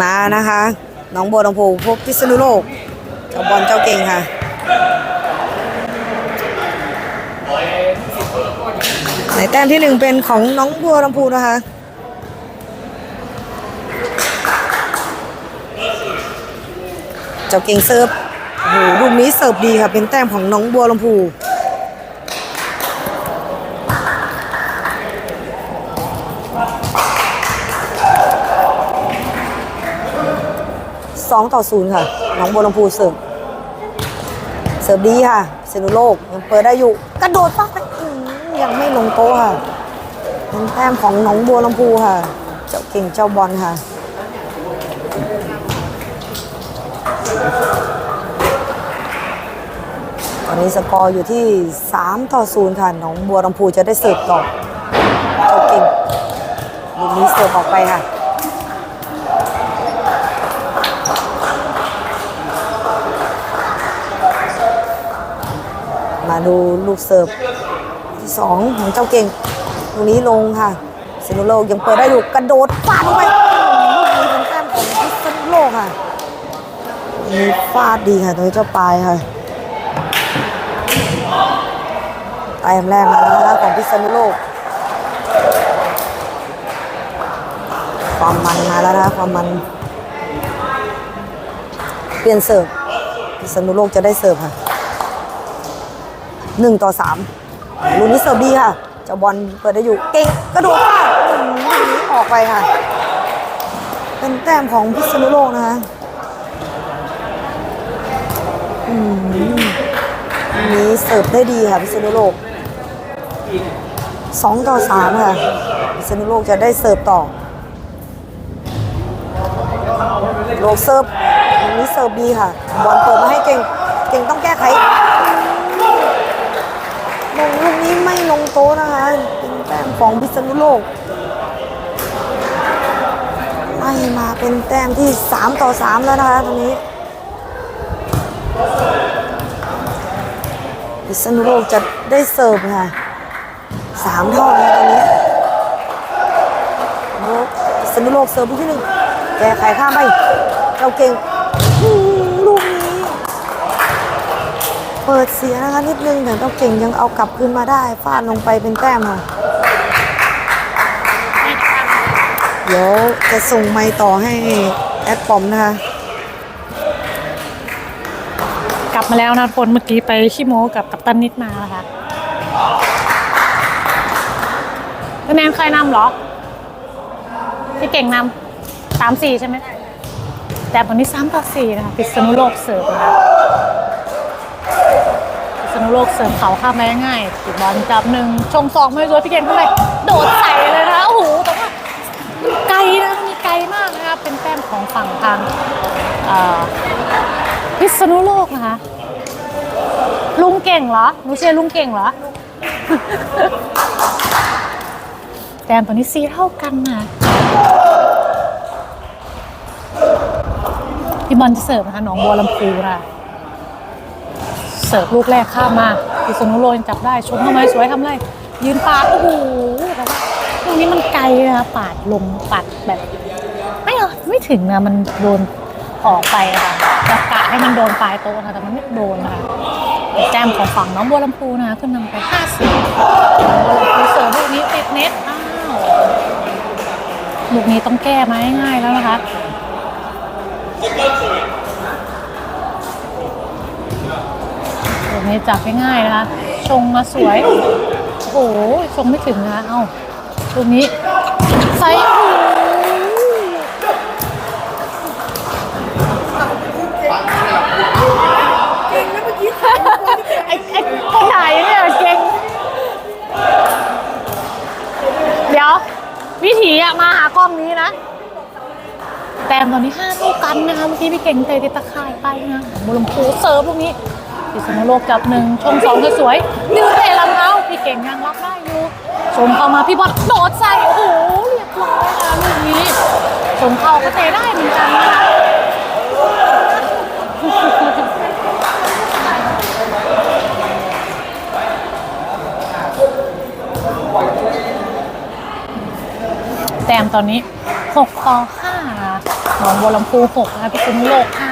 มานะคะน้องบัวลำพูพบพิษณุโลกเจ้าบอลเจ้าเก่งค่ะในแต้มที่หนึ่งเป็นของน้องบัวลำพูนะคะเจ้าเก่งเซิร์ฟโอ้โหลูกนี้เสิร์ฟดีค่ะเป็นแต้มของน้องบัวลำพู สองต่อศูนย์ค่ะน้องบัวลำพูเสิร์ฟเสิร์ฟดีค่ะเซนุโลกยังเปิดได้อยู่ กระโดดฟาดไปอื้อหือยังไม่ลงโต๊ะค่ะเป็นแต้มของน้องบัวลำพูค่ะ เจ้าเก่งเจ้าบอลค่ะตอนนี้สกอร์อยู่ที่ 3 ต่อ 0 ค่ะน้องบัวลำพูจะได้เสิร์ฟต่อ เจ้าเก่งลูกนี้เสิร์ฟออกไปค่ะ ดูลูกเสิร์ฟที่สองของเจ้าเก่งลูกนี้ลงค่ะเซนุโลกยังเปิดได้อยู่กระโดดฟาดลงไปลูกนี้เป็นแต้มของพิษณุโลกค่ะฟาดดีค่ะโดยเจ้าปลายค่ะแต้มแรกมาแล้วนะคะของพิษณุโลก ความมันมาแล้วนะคะความมัน เปลี่ยนเสิร์ฟพิษณุโลกจะได้เสิร์ฟค่ะ หนึ่งต่อสามลูนี้เสิร์ฟดีค่ะ เจ้าบอลเปิดได้อยู่ เก่งกระโดดฟาดอืมลูกนี้ออกไปค่ะ เป็นแต้มของพิษณุโลกนะคะอืมลูกนี้เสิร์ฟได้ดีค่ะพิษณุโลกสองต่อสามค่ะพิษณุโลกจะได้เสิร์ฟต่อโลกเสิร์ฟนี้เสิร์ฟดีค่ะ บอลเปิดมาให้เก่ง เก่งต้องแก้ไข ไม่ลงโต๊ะนะคะเป็นแต้มของพิษณุโลกไล่มาเป็นแต้มที่ 3 ต่อ 3 แล้วนะคะตรงนี้พิษณุโลกจะได้เสิร์ฟค่ะสามเท่าแล้วตอนนี้พิษณุโลกเสิร์ฟลูกที่หนึ่งแกไขข้ามไปเจ้าเก่ง เปิดเสียนะคะนิดนึงแต่เจ้าเก่งยังเอากลับคืนมาได้ฟาดลงไปเป็นแต้มค่ะเดี๋ยวจะส่งไม้ต่อให้แอดปอมนะคะกลับมาแล้วนะคนเมื่อกี้ไปขี้โม้กับกัปตันนิดมานะคะคะแนนใครนำเหรอพี่เก่งนำสามสี่ใช่ไหมแต่วันนี้สามต่อสี่นะคะพิษณุโลกเสิร์ฟนะคะ พิษณุโลกเสิร์ฟเขาข้ามไปง่ายติดบอลจับหนึ่งชงสองไม่รู้พี่เก่งเท่าไหร่โดดใส่เลยนะโอ้โหแต่ว่าไกลนะมีไกลมากนะคะเป็นแต้มของฝั่งทางพิษณุโลกนะคะลุงเก่งเหรอหนูเชียร์ลุงเก่งเหรอแต้มตัวนี้ซีเท่ากันนะพี่บอลจะเสิร์ฟนะคะหนองบัวลำพูค่ะ เสิร์ฟลูกแรกข้ามมาพิษณุโลกยังจับได้ชมทำไมสวยทำไร ยืนปาดโอ้โหแต่ว่าลูกนี้มันไกลนะคะปาดลงปาดแบบ ไม่เหรอไม่ถึงนะมันโดนออกไปอะค่ะจะกะให้มันโดนปลายโต๊ะนะคะแต่มันไม่โดนนะคะแต้มของฝั่งน้องบัวลำพูนะคะขึ้นนำไป5สิบบัวลำพูเสิร์ฟลูกนี้ติดเน็ตอ้าวลูกนี้ต้องแก้มาง่ายๆแล้วนะคะ ลูกนี้จับง่ายๆนะคะชงมาสวย โอ้โหชงไม่ถึงนะเอ้าลูกนี้ใส่โอ้โหไอ้ไอ้คนไหนเนี่ยเก่ง เดี๋ยว วิถีอะมาหากล้องนี้นะ แต้มตอนนี้ห้าเท่ากันนะคะเมื่อกี้พี่เก่งเตะติดตะข่ายไปนะบุรมพูเซิร์ฟลูกนี้ พิษณุโลกจับหนึ่งชงสองก็สวยยืนเตะลำเท้าพี่เก่งยังรับได้อยู่ชมเข้ามาพี่บอลโดดใส่โอ้โหเรียบร้อยค่ะลูกนี้ชมเข้าก็เตะได้เหมือนกันนะคะแต้มตอนนี้ 6 ต่อ5หนองบัวลำพูหกนะคะพิษณุโลกห้านะคะหน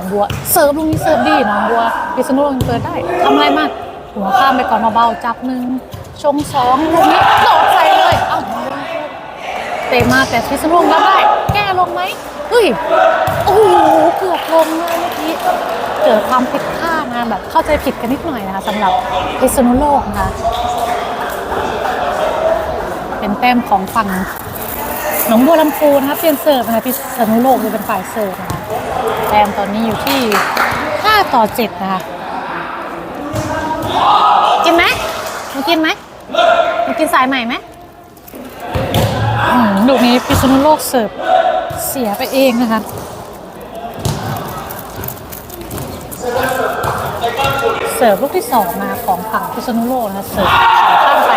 องบัว เสิร์ฟลูกนี้เสิร์ฟดีหนองบัวพิษณุโลกยังเปิดได้ทำอะไรมากหัวข้ามไปก่อนเบาๆจับหนึ่งชงสองลูกนี้โดดใส่เลยเอ้าเตะมาแต่พิษณุโลกรับได้ แก้ลงไหมเฮ้ยโอ้โหเกือบลงเลยเมื่อกี้เกิดความผิดพลาดนะแบบเข้าใจผิดกันนิดหน่อยนะคะสำหรับพิษณุโลกนะคะเป็นแต้มของฝั่งหนองบัวลำพูนะคะเปลี่ยนเสิร์ฟนะคะพิษณุโลกจะเป็นฝ่ายเสิร์ฟนะ แต้มตอนนี้อยู่ที่ 5 ต่อ 7 นะคะ กินไหมมากินไหมมากินสายใหม่ไหมลูกนี้พิษณุโลกเสิร์ฟเสียไปเองนะคะเสิร์ฟลูกที่สองมาของฝั่งพิษณุโลกนะคะเสิร์ฟข้ามไป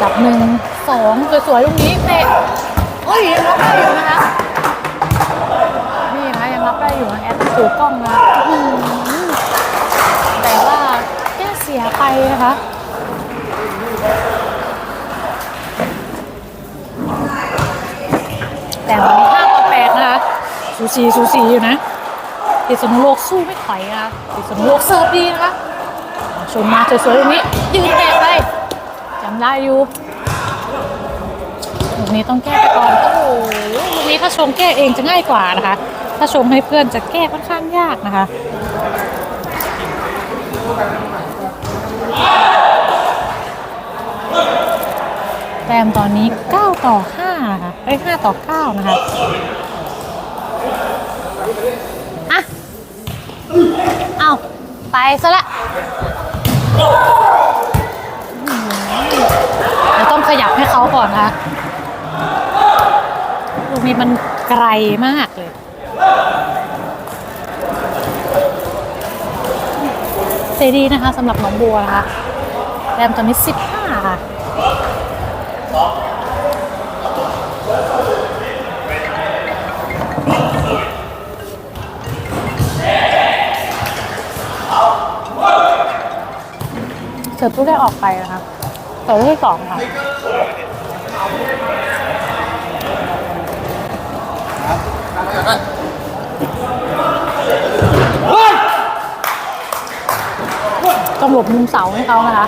จับหนึ่งสองสวยๆลูกนี้เตะเฮ้ยยังรับได้อยู่นะคะ นี่นะยังรับได้อยู่นะแอด ถือกล้องนะแต่ว่าแก้เสียไปนะคะแต่วันนี้ห้าต่อแปดนะคะสูสีสูสีอยู่นะพิษณุโลกสู้ไม่ถอยนะคะพิษณุโลกเสิร์ฟดีนะคะชมมาสวยๆตรงนี้ยืนแตะไปจำได้อยู่ลูกนี้ต้องแก้ไปก่อนโอ้โหลูกนี้ถ้าชงแก้เองจะง่ายกว่านะคะ ถ้าชงให้เพื่อนจะแก้ค่อนข้างยากนะคะแต้มตอนนี้ 9 ต่อ5นะคะเอ้ย5ต่อ 9 นะคะอะเอาไปซะละเดี๋ยวต้องขยับให้เขาก่อนนะคะลูกนี้มันไกลมากเลย เซดีนะคะสำหรับหน้องบัวนะคะแต้มตอนนี้15ค่ะเสิร์ฟลูกได้ออกไปนะคะเสิร์ฟลูกที่สองค่ะ ต้องหลบมุมเสาให้เขานะคะ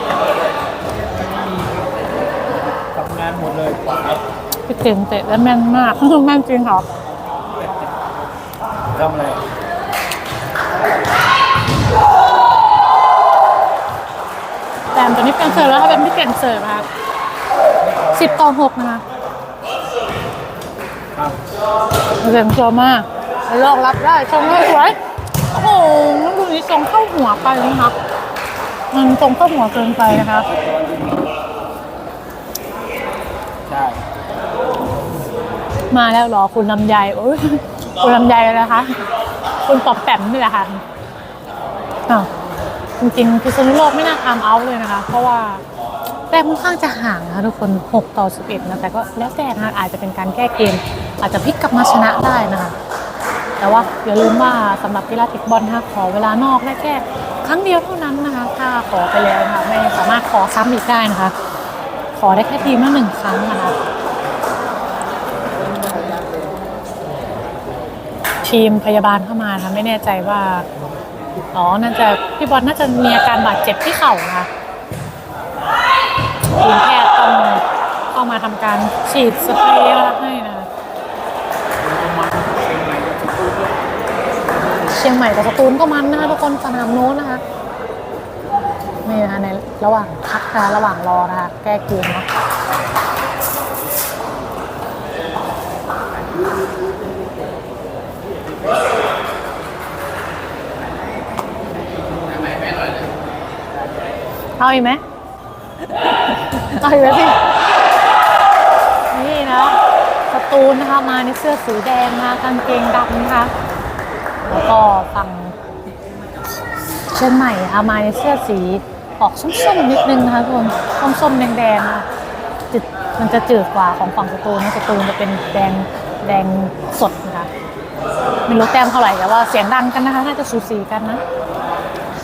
ทำงานหมดเลยพี่เก่งเตะและแม่นมากแม่นจริงค่ะทำอะไรแต่ตอนนี้เป็นเสิร์ฟแล้วถ้าเป็นพี่เก่งเสิร์ฟนะคะสิบต่อหกนะคะครับเก่งเสิร์ฟมากลอกรับได้ชงได้สวยโอ้โหลูกนี้ทรงเข้าหัวไปนะคะ มันทรงเข้าหัวเกินไปนะคะ ใช่มาแล้วเหรอคุณลำไยโอ้ยคุณลำไยนะคะ คุณปอบแปมนี่แหละค่ะอ้าวจริงๆพิษณุโลกไม่น่าทำเอาท์เลยนะคะ เพราะว่าแต้มค่อนข้างจะห่างนะคะทุกคน 6 ต่อ 11 นะ แต่ก็แล้วแต่นะคะอาจจะเป็นการแก้เกม อาจจะพลิกกลับมาชนะได้นะคะ แต่ว่าอย่าลืมว่าสำหรับกีฬาติกบอลนะคะขอเวลานอกได้แค่ ครั้งเดียวเท่านั้นนะคะ ถ้าขอไปแล้วนะคะไม่สามารถขอซ้ำอีกได้นะคะ ขอได้แค่ทีมละหนึ่งครั้งนะคะทีมพยาบาลเข้ามานะคะไม่แน่ใจว่าอ๋อน่าจะพี่บอลน่าจะมีอาการบาดเจ็บที่เข่านะคะทีมแพทย์ต้องเข้ามาทำการฉีดสเปรย์นะคะให้นะคะ เชียงใหม่กับสตูลก็มันนะคะทุกคนสนามโน้นนะคะนี่นะคะในระหว่างพักนะคะระหว่างรอนะคะแก้เกมเนาะเอาอีกไหมเอาอีกไหมพี่นี่นะสตูนนะคะมาในเสื้อสีแดงนะคะกางเกงดำนะคะ แล้วก็ฝั่งเชียงใหม่นะคะมาในเสื้อสีออกส้มๆนิดนึงนะคะทุกคนส้มๆแดงๆนะจืดมันจะจืดกว่าของฝั่งสตูนนะสตูนจะเป็นแดงแดงสดนะคะไม่รู้แต้มเท่าไหร่แต่ว่าเสียงดังกันนะคะน่าจะสูสีกันนะ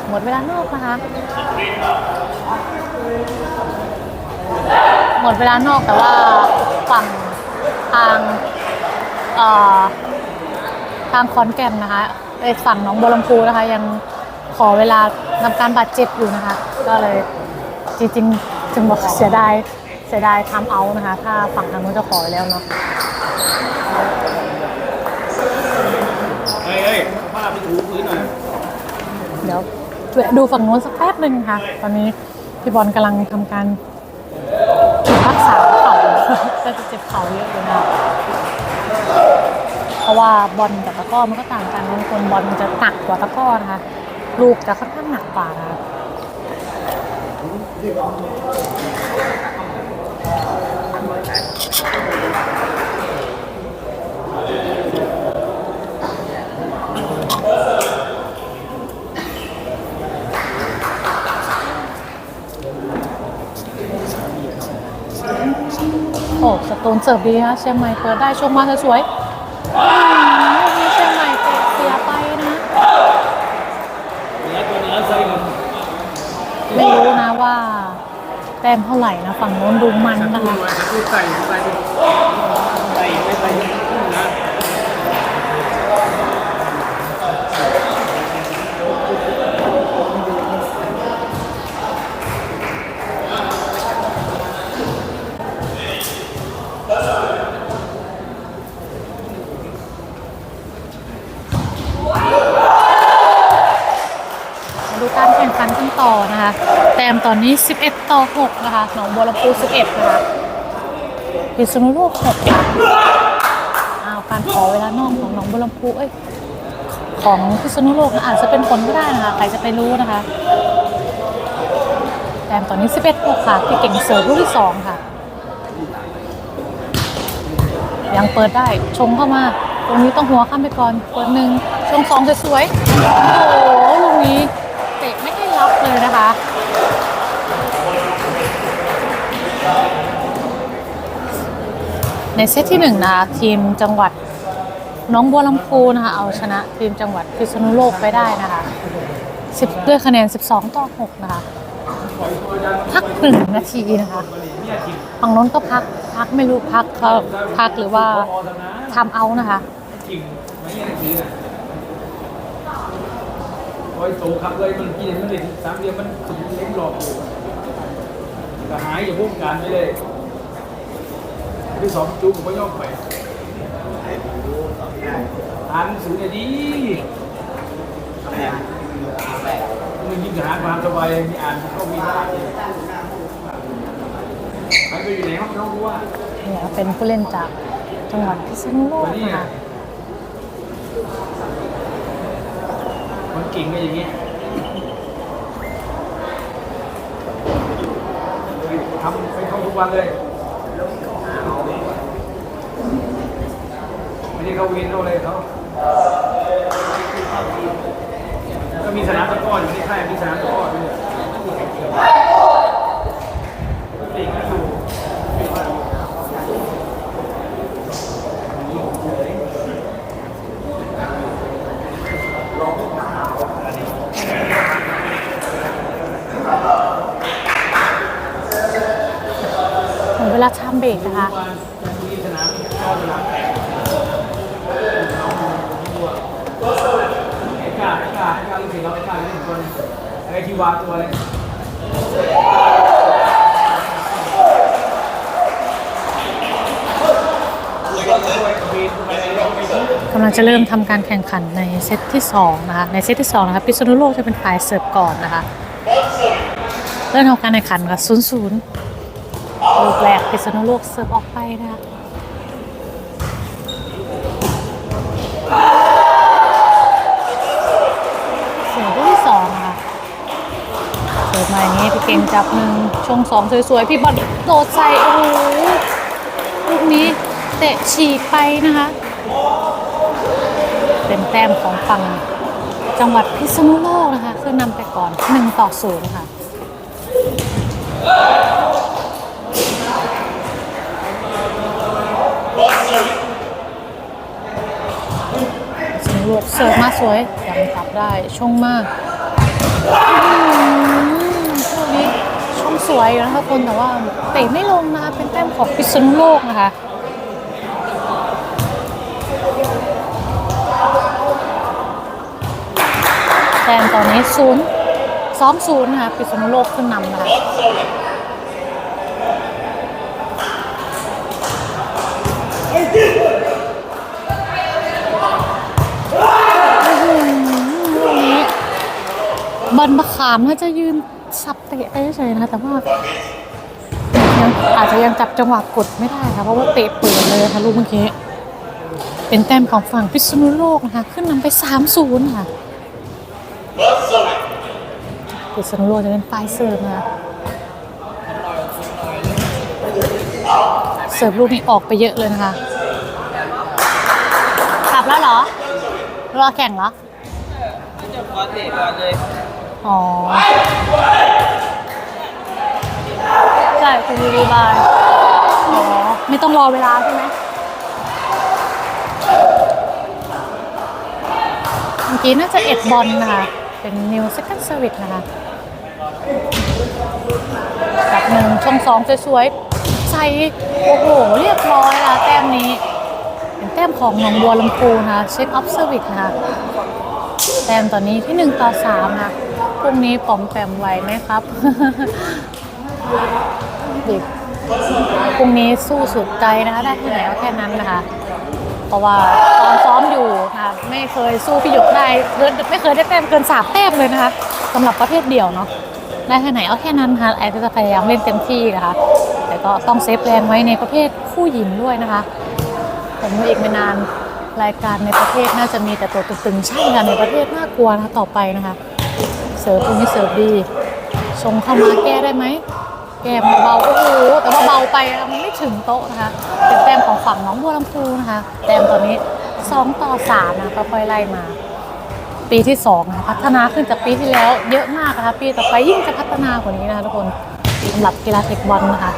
หมดเวลานอกนะคะ หมดเวลานอกแต่ว่าฝั่งทางเอ่อางขอนแก่นนะคะไปฝั่งหน้องบัวลำพูนะคะ ยังขอเวลาทำการบาดเจ็บอยู่นะคะ ก็เลยจริงๆจึงบอกเสียดายเสียดายทำเอานะคะ ถ้าฝั่งทางนู้นจะขอไว้แล้วเนาะเฮ้ยเฮ้ยผ้าไปถูพื้นหน่อยเดี๋ยวแวะดูฝั่งนู้นสักแป๊บหนึ่งค่ะ ตอนนี้พี่บอลกำลังทำการรักษาเข่าก็จะเจ็บเข่าเยอะเลยนะ เพราะว่าบอลกับตะก้อมันก็ต่างกันบางคนบอลมันจะหนักกว่าตะก้อนะคะ ลูกจะค่อนข้างหนักกว่านะคะโอ้สตูนเสิร์ฟดีนะเชียงใหม่เปิดได้ชมมาสวยๆอืมลูกนี้เชียงใหม่เตะเสียไปนะ เนื้อตัวเนื้อใส่กัน ไม่รู้นะว่า แต้มเท่าไหร่นะ ฝั่งโน้นดูมันสักนะครู่คะ มาสักครู่ใส่ใส่ใส่ไม่ใส่นะ มาดูการแข่งขันกัน ต่อนะคะ แต้มตอนนี้ 11 ต่อ 6 นะคะ หนองบัวลำพู11 นะคะพิษณุโลก6ค่ะอ้าวการขอเวลานอกของหนองบัวลำพูเอ้ย ของพิษณุโลกอาจจะเป็นผลก็ได้นะคะ ใครจะไปรู้นะคะ แต้มตอนนี้ 11 6 ค่ะพี่เก่งเสิร์ฟลูกที่ 2 ค่ะ ยังเปิดได้ ชงเข้ามาตรงนี้ต้องหัวข้ามไปก่อนเปิดหนึ่งชงสองสวยๆ โอ้โหลูกนี้ รับเลยนะคะ ในเซตที่หนึ่งนะคะทีมจังหวัดน้องบัวลำพูนะคะ เอาชนะทีมจังหวัดพิษณุโลกไปได้นะคะ10ด้วยคะแนน 12 ต่อ 6 นะคะ พักหนึ่งนาทีนะคะฝั่งน้นก็พักพักไม่รู้พักเขาพักหรือว่าทำเอานะคะ จริงไม่ใช่หนังสือยโตครับเลยมันกินมันเลยสามเดือนมันถึงเล้งหลอกอยู่ก็หายอย่าพุ่งการไปเลยที่สองจุ๊บผมก็ย่อมไปอ่านหนังสือเนี่ยดีมันยิ่งหาความสบายมีอ่านเข้ามีได้ใครไปอยู่ไหนห้องน้องรู้ว่าเนี่ยเป็นผู้เล่นจากจังหวัดพิษณุโลกนะคะ กิ่งก็อย่างเงี้ยทำไปเข้าทุกวันเลยไม่ได้เข้าเวรเข้าเลยเขาก็มีสนามตะก้ออยู่ที่ค่ายมีสนามตะก้อด้วยเด็กก็อยู่ เหมือนเวลาชามเบรกนะคะ มีสนามตะกร้อสนามแข่งไอ้กาไอ้กาไอ้กาลูกศิษย์เราไอ้ก เล่นตัวนึงไอทีวาตัวเลยกำลังจะเริ่มทำการแข่งขันในเซตที่2นะคะ ในเซตที่2นะคะพิษณุโลกจะเป็นฝ่ายเสิร์ฟก่อนนะคะ เริ่มทำการแข่งขันค่ะ0 0 ลูกแรกพิษณุโลกเสิร์ฟออกไปนะคะเสิร์ฟลูกที่สองค่ะเสิร์ฟมาอย่างนี้พี่เก่งจับหนึ่งช่วงสองสวยๆ พี่บอลโดดใส่โอ้โหลูกนี้เตะฉีกไปนะคะ เป็นแต้มของฝั่งจังหวัดพิษณุโลกนะคะขึ้นนำไปก่อน1ต่อ0ค่ะ สวยยังจับได้ช่องมากช่วงนี้ช่องสวยอยู่นะคะคนแต่ว่าเตะไม่ลงนะคะเป็นแต้มของพิษณุโลกนะคะแต้มตอนนี้ศูนย์สองศูนย์นะคะพิษณุโลกขึ้นนำนะคะ บอลมะขามน่าจะยืนสับเตะได้เฉยๆนะ แต่ว่ายังอาจจะยังจับจังหวะกดไม่ได้ค่ะ เพราะว่าเตะเปิดเลยค่ะลูกเมื่อกี้ เป็นแต้มของฝั่งพิษณุโลกนะคะ ขึ้นนำไป3-0ค่ะพิษณุโลกจะเป็นฝ่ายเสิร์ฟนะคะเสิร์ฟลูกนี้ออกไปเยอะเลยนะคะกลับแล้วเหรอ รอแข่งเหรอจะขอเตะก่อนเลย อ๋อใช่คุณดีบายอ๋อ ไม่ต้องรอเวลาใช่ไหมเมื่อกี้น่าจะเอ็ดบอลนะคะ เป็น New Second Service นะคะกับหนึ่งช่องสองสวยๆใส่โอ้โห เรียบร้อยละแต้มนี้ เป็นแต้มของหนองบัวลำพูนะคะเช็คออฟเซอร์วิสนะคะแต้มตอนนี้ที่ 1 ต่อ3นะ พรุ่งนี้ปอมแปมไหวไหมครับ เด็กพรุ่งนี้สู้สุดใจนะคะ ได้แค่ไหนก็แค่นั้นนะคะ เพราะว่าตอนซ้อมอยู่นะคะไม่เคยสู้พี่หยกได้เกินไม่เคยได้แต้มเกินสามแต้มเลยนะคะสำหรับประเภทเดี่ยวเนาะได้แค่ไหนเอาแค่นั้นนะคะไอ้ก็จะพยายามเล่นเต็มที่นะคะ แต่ก็ต้องเซฟแรงไว้ในประเภทคู่หญิงด้วยนะคะผมว่าอีกไม่นานรายการในประเทศน่าจะมีแต่ตัวตึงๆใช่ค่ะในประเทศน่ากลัวนะต่อไปนะคะ สิร์ฟตรงนี้เสิร์ฟดีชงเข้ามาแก้ได้ไหมแก้มาเบาโอ้โหแต่ว่าเบาไปมันไม่ถึงโต๊ะนะคะเป็นแต้มของฝั่งน้องบัวลำพูนะคะแต้มตอนนี้ 2 ต่อ3นะค่อยๆไล่มา ปีที่2นะคะพัฒนาขึ้นจากปีที่แล้วเยอะมากนะคะปีต่อไปยิ่งจะพัฒนากว่านี้นะคะทุกคนสำหรับกีฬาเทคบอลนะคะ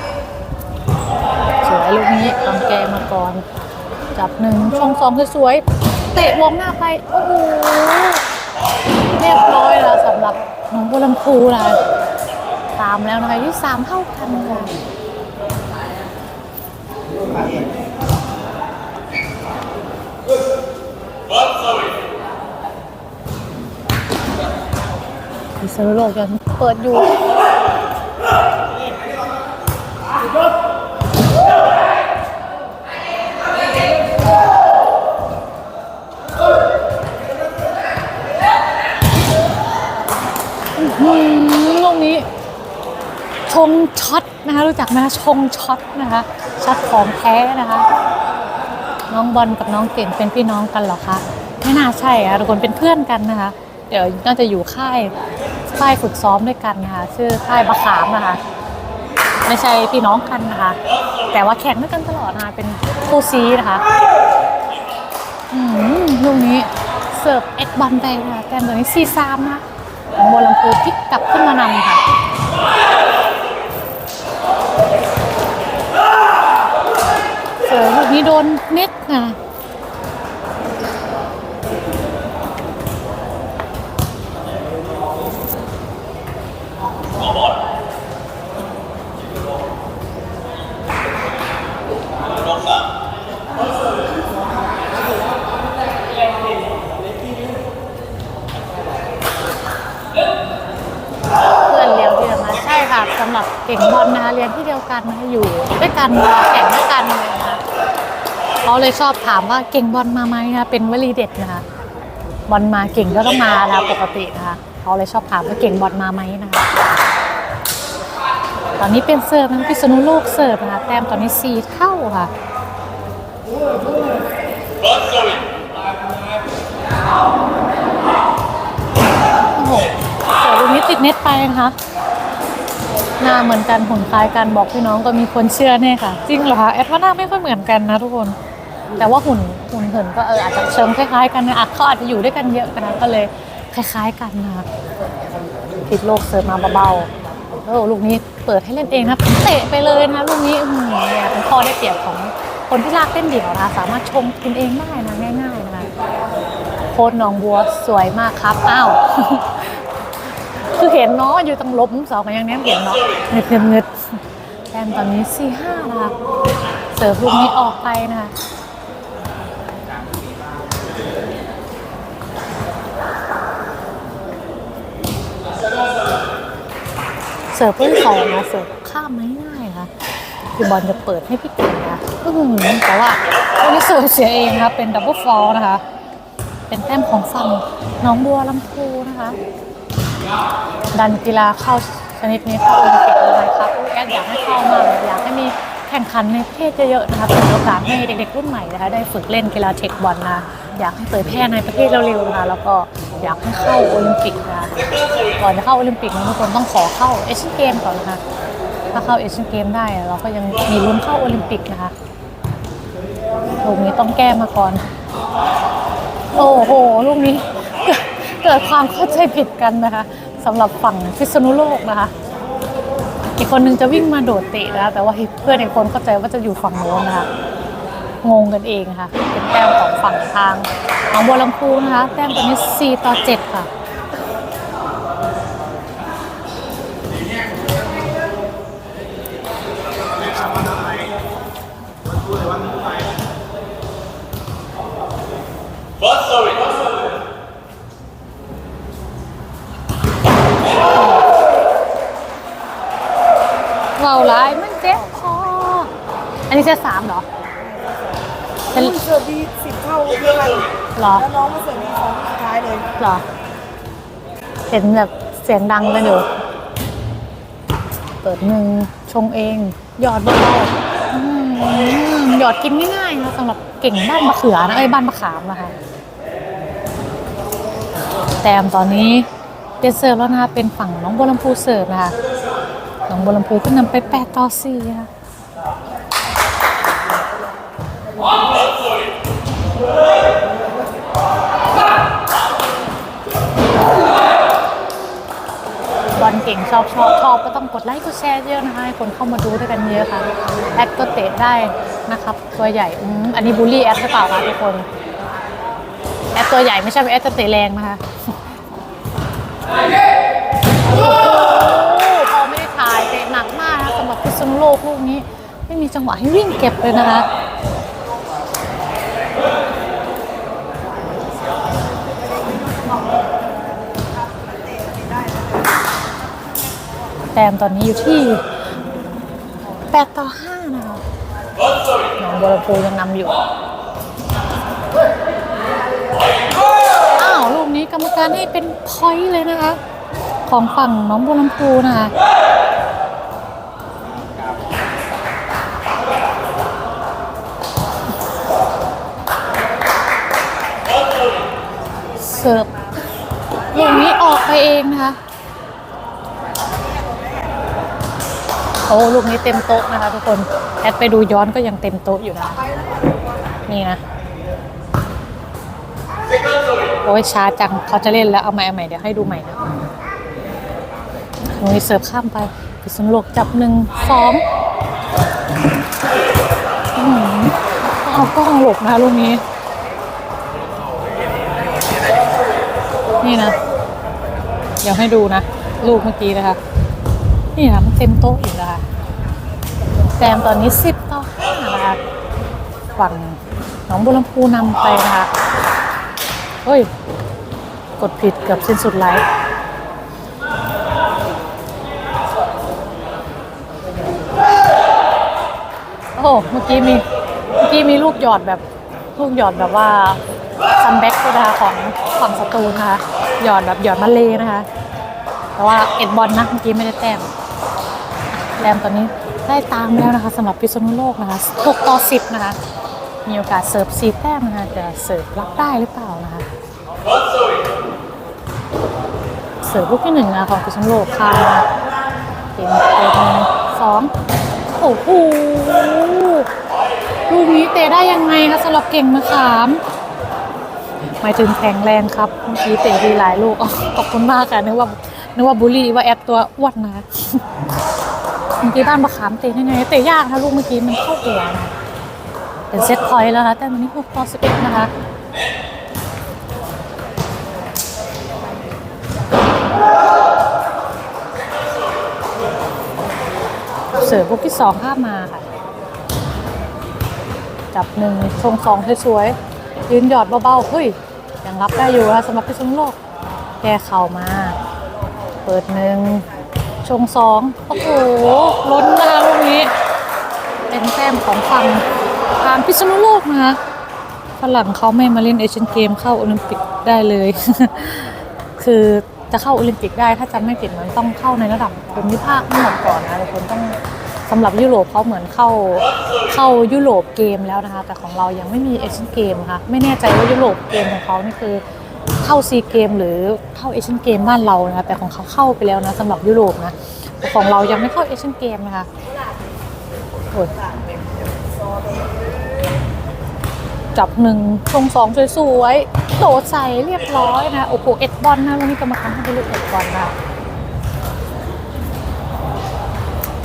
สวยลูกนี้ตอนแกมาก่อนจับหนึ่งช่องสองสวยๆเตะวงหน้าไปโอ้โห เรียบร้อยแล้วสำหรับหนองบัวลำพูนะตามแล้วนะคะที่สามเท่ากันค่ะพิซซ่าโลกยังเปิดอยู่ อืมลูกนี้ ช งช็อตนะคะรู้จักไหมคะชงช็อตนะคะช็อตของแท้นะคะ น้องบอลกับน้องเก่งเป็นพี่น้องกันหรอคะไม่น่าใช่อะทุกคนเป็นเพื่อนกันนะคะ เดี๋ยวน่าจะอยู่ค่ายค่ายฝึกซ้อมด้วยกันนะคะชื่อค่ายบะขามนะคะไม่ใช่พี่น้องกันนะคะ แต่ว่าแข่งด้วยกันตลอดนะคะเป็นคู่ซีนะคะอืมลูกนี้เสิร์ฟเอ็กบอลไปนะคะแต้มตัวนี้ซีซามนะคะของบัวลำพูพลิกกลับขึ้นมานำค่ะ เสิร์ฟลูก นี้โดนเน็ตนะเพื่อนเรียนที่เดียวกันใช่ค่ะสำหรับเก่งบอลนะคะเรียนที่เดียวกันนะคะอยู่ด้วยกันแข่งด้วยกันเลย เขาเลยชอบถามว่าเก่งบอลมาไหมนะคะเป็นวลีเด็ดนะคะบอลมาเก่งก็ต้องมานะคะปกตินะคะเขาเลยชอบถามว่าเก่งบอลมาไหมนะคะตอนนี้เป็นเสิร์ฟนะพิษณุโลกเสิร์ฟนะคะแต้มตอนนี้สี่เท่าค่ะโอ้โหเสิร์ฟลูกนี้ติดเน็ตไปนะคะหน้าเหมือนกันหุ่นคล้ายกันบอกพี่น้องก็มีคนเชื่อแน่ค่ะ จริงเหรอคะแอดว่าหน้าไม่ค่อยเหมือนกันนะทุกคน แต่ว่าหุ่นหุ่นเหินก็เอออาจจะเชิงคล้ายๆ กันนะอาจเขาอาจจะอยู่ด้วยกันเยอะกันนะก็เลยคล้ายๆกันนะคะติดโลกเสิร์ฟมาเบาๆแล้วลูกนี้เปิดให้เล่นเองนะเตะไปเลยนะลูกนี้อืมเนี่ยเป็นข้อได้เปรียบของคนที่ลากเล่นเดี่ยวนะสามารถชมกินเองได้นะง่าย ๆนะโค้ดน้องบัวสวยมากครับอ้าวคือเห็นเนาะอยู่ตรงลบมุมเสากันยังเนี้ยเห็นเนาะเงึดเงึดเงึดแต้มตอนนี้สี่ห้านะคะเสิร์ฟลูกนี้ออกไปนะคะ เสิร์ฟลูกที่สองนะเสิร์ฟข้ามไม่ง่ายค่ะคือบอลจะเปิดให้พี่เก่งค่ะแต่ว่าลูกนี้เสิร์ฟเสียเองครับเป็นดับเบิลฟอลนะคะ เป็นแต้มของฝั่งน้องบัวลำพูนะคะ ดันกีฬาเข้าชนิดนี้เข้าโอลิมปิกเลยครับแอดอยากให้เข้ามากอยากให้มีแข่งขันในประเทศเยอะๆนะคะเป็นโอกาสให้เด็กๆรุ่นใหม่นะคะได้ฝึกเล่นกีฬาเทคบอลนะ อยากให้เผยแพร่ในประเทศเร็วๆนะคะแล้วก็อยากให้เข้าโอลิมปิกนะก่อนจะเข้าโอลิมปิกนะทุกคนต้องขอเข้าเอเชียนเกมก่อนนะคะถ้าเข้าเอเชียนเกมได้เราก็ยังมีลุ้นเข้าโอลิมปิกนะคะลูกนี้ต้องแก้มาก่อน โอ้โหลูกนี้เกิดความเข้าใจผิดกันนะคะสำหรับฝั่งพิษณุโลกนะคะ อีกคนนึงจะวิ่งมาโดดเตะนะคะแต่ว่าเพื่อนอีกคนเข้าใจว่าจะอยู่ฝั่งโน้นนะคะ งงกันเองค่ะ เป็นแต้มของฝั่งทางหนองบัวลำพูนะคะ แต้มตัวนี้ 4 ต่อ 7 ค่ะเบาร้ายมันเจ็บคออันนี้เซตสามเหรอ เป็นเสิร์ฟดีสิบเท่าเพื่อนเหรอ แล้วน้องมาเสิร์ฟดีสองสุดท้ายเลยเหรอ เห็นแบบเสียงดังกันอยู่ เปิดหนึ่งชงเอง หยอดเบาๆอืมหยอดกินง่ายๆนะสำหรับเก่งบ้านมะเขือนะเอ้ยบ้านมะขามนะคะ แต้มตอนนี้เดนเซิร์ฟแล้วนะคะเป็นฝั่งน้องบัวลำพูเสิร์ฟนะคะน้องบัวลำพูขึ้นนำไป8ต่อ4นะคะ บอลเก่งชอบชอบชอบก็ต้องกดไลค์กดแชร์เยอะนะคะให้คนเข้ามาดูด้วยกันเยอะค่ะ แอดก็เตะได้นะครับ ตัวใหญ่อืมอันนี้บูลลี่แอดหรือเปล่าคะทุกคน แอดตัวใหญ่ไม่ใช่แอดจะเตะแรงนะคะโอ้โหพอไม่ได้ถ่ายเตะหนักมากนะสำหรับพิษณุโลกลูกนี้ ไม่มีจังหวะให้วิ่งเก็บเลยนะคะ ต้มตอนนี้อยู่ที่8ต่อ5นะคะหนองบัวลำพูยังนำอยู่ อ้าวลูกนี้กรรมการให้เป็นพอยต์เลยนะคะ ของฝั่งน้องบัวลำพูนะคะเสิร์ฟลูกนี้ออกไปเองนะคะ โอ้ลูกนี้เต็มโต๊ะนะคะทุกคนแอดไปดูย้อนก็ยังเต็มโต๊ะอยู่นะ นี่นะโอ้ยช้าจังเขาจะเล่นแล้วเอาใหม่เอาใหม่เดี๋ยวให้ดูใหม่นะลูกนี้เสิร์ฟข้ามไปพิษณุโลกจับหนึ่งสองอื้อหือเอากล้องหลบนะคะลูกนี้ นี่นะ เดี๋ยวให้ดูนะ ลูกเมื่อกี้นะคะ นี่นะมันเต็มโต๊ะอยู่นะคะ แต้มตอนนี้สิบต่อห้านะคะฝั่งหนองบัวลำพูนำไปนะคะเฮ้ย กดผิดกือบสิ้นสุดไลฟ์โอ้โหเมื่อกี้มีเมื่อกี้มีลูกหยอดแบบลูกหยอดแบบว่าคัมแบ็กด้วยนะคะของฝั่งสตูนะคะ หยอดแบบหยอดมาเลนะคะ แต่ว่าเอ็ดบอลนะเมื่อกี้ไม่ได้แต้มแต้มตอนนี้ ได้ตามแล้วนะคะสำหรับพิษณุโลกนะคะ6ต่อ 10 นะคะ มีโอกาสเสิร์ฟซีแต้มนะคะจะเสิร์ฟรับได้หรือเปล่านะคะเสิร์ฟลูกที่หนึ่งนะของพิษณุโลกค่ะเกมเปิดหนึ่งสองโอ้โหลูกนี้เตะได้ยังไงคะสำหรับเก่งมะขามหมายถึงแข็งแรงครับเมื่อกี้เตะดีหลายลูกขอบคุณมากค่ะนึกว่านึกว่าบูลลี่ว่าแอปตัวอ้วนนะ เมื่อกี้บ้านมะขามเตะยังไงเตะยากนะลูกเมื่อกี้มันเข้าหัวนะเป็นเซตพอยต์แล้วนะแต่วันนี้6ต่อ11นะคะเสิร์ฟลูกที่สองข้ามมาค่ะ จับหนึ่งชงสองสวยๆยืนหยอดเบาๆเฮ้ยยังรับได้อยู่นะสำหรับพิษณุโลกแกเข่ามา เปิดหนึ่ง ชงสองโอ้โหล้นนะคะลูกนี้ เป็นแต้มของฝั่งทางพิษณุโลกนะคะฝรั่งเขาไม่มาเล่นเอเชียนเกมเข้าโอลิมปิกได้เลย คือจะเข้าโอลิมปิกได้ถ้าจำไม่ผิดมันต้องเข้าในระดับภูมิภาคทั้งหมดก่อนนะทุกคนต้องสำหรับยุโรปเขาเหมือนเข้าเข้ายุโรปเกมแล้วนะคะ แต่ของเรายังไม่มีเอเชียนเกมนะคะไม่แน่ใจว่ายุโรปเกมของเขานี่คือ เข้าซีเกมหรือเข้าเอเชียนเกมบ้านเรานะคะแต่ของเขาเข้าไปแล้วนะสำหรับยุโรปนะแต่ของเรายังไม่เข้าเอเชียนเกมนะคะโอ้ยจับหนึ่งชงสองสวยๆโดดใส่เรียบร้อยนะ โอ้โหเอ็ดบอลนะวันนี้กรรมการให้เป็นลูกเอ็ดบอลนะ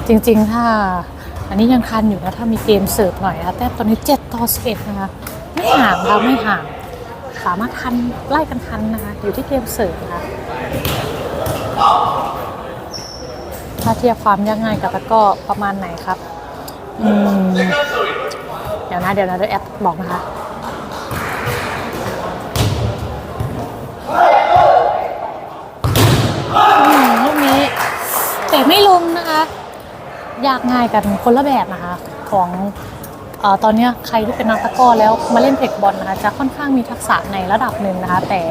จริงๆ ถ้า อันนี้ยังทันอยู่นะ ถ้ามีเกมเสิร์ฟหน่อยนะ แต่ตอนนี้ 7 ต่อ 11 นะคะ ไม่ห่างค่ะไม่ห่าง สามารถทันไล่กันทันนะคะ อยู่ที่เกมเสร์ฟนะคะถ้าเทียบความยากง่ายกับตะก้อประมาณไหนครับอืมเดี๋ยวนะเดี๋ยวนะเดี๋ยวแอปบอกนะคะอืมลูกนี้เตะไม่ลงนะคะ ยากง่ายกันคนละแบบนะคะ ของ ตอนนี้ใครที่เป็นนักตะก้อแล้วมาเล่นเทคบอลนะคะจะค่อนข้างมีทักษะในระดับหนึ่งนะคะ แต่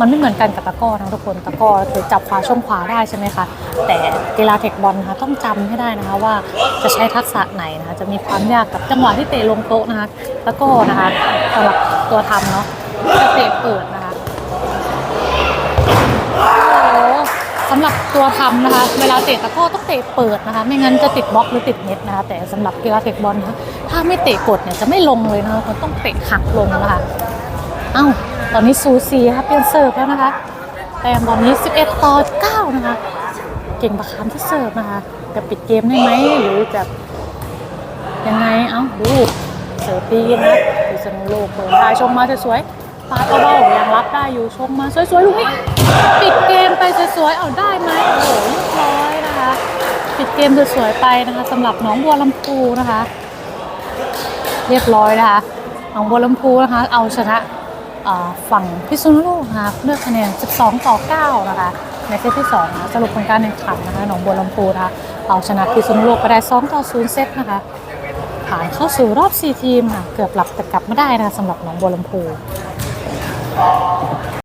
มันไม่เหมือนกันกับตะก้อนะทุกคนตะก้อคือจับขวาช่องขวาได้ใช่ไหมคะแต่กีฬาเทคบอลนะคะต้องจำให้ได้นะคะว่าจะใช้ทักษะไหนนะคะจะมีความยากกับจังหวะที่เตะลงโต๊ะนะคะตะก้อนะคะสำหรับตัวทำเนาะจะเตะเปิดนะ สำหรับตัวทำนะคะ เวลาเตะตะก้อต้องเตะเปิดนะคะ ไม่งั้นจะติดบล็อกหรือติดเน็ตนะคะ แต่สำหรับกีฬาเทคบอลนะคะถ้าไม่เตะกดเนี่ยจะไม่ลงเลยนะคะมันต้องเตะหักลงนะคะเอ้าตอนนี้ซูซีค่ะเปลี่ยนเสิร์ฟแล้วนะคะแต่ตอนนี้ 11 ต่อ 9 นะคะ เก่งประคามที่เสิร์ฟนะคะจะปิดเกมได้ไหมหรือจะยังไงเอ้าดูเสิร์ฟดีนะดิสนุโลกเปิดได้ชมมาสวยๆ ปาเบาๆยังรับได้อยู่ชมมาสวยๆลูกนี้ปิดเกมไปสวยๆเอาได้ไหมโอ้โหเรียบร้อยนะคะปิดเกมสวยๆไปนะคะสำหรับน้องบัวลำพูนะคะ เรียบร้อยนะคะน้องบัวลำพูนะคะ เอาชนะฝั่งพิษณุโลกนะคะด้วยคะแนน 12 ต่อ 9 นะคะ ในเซตที่2นะคะสรุปผลการแข่งขันนะคะหนองบัวลำพูนะคะเอาชนะพิษณุโลกไปได้ 2 ต่อ 0 เซตนะคะผ่านเข้าสู่รอบ 4 ทีมค่ะเกือบหลับแต่กลับไมาได้นะคะสำหรับหนองบัวลำพู 何?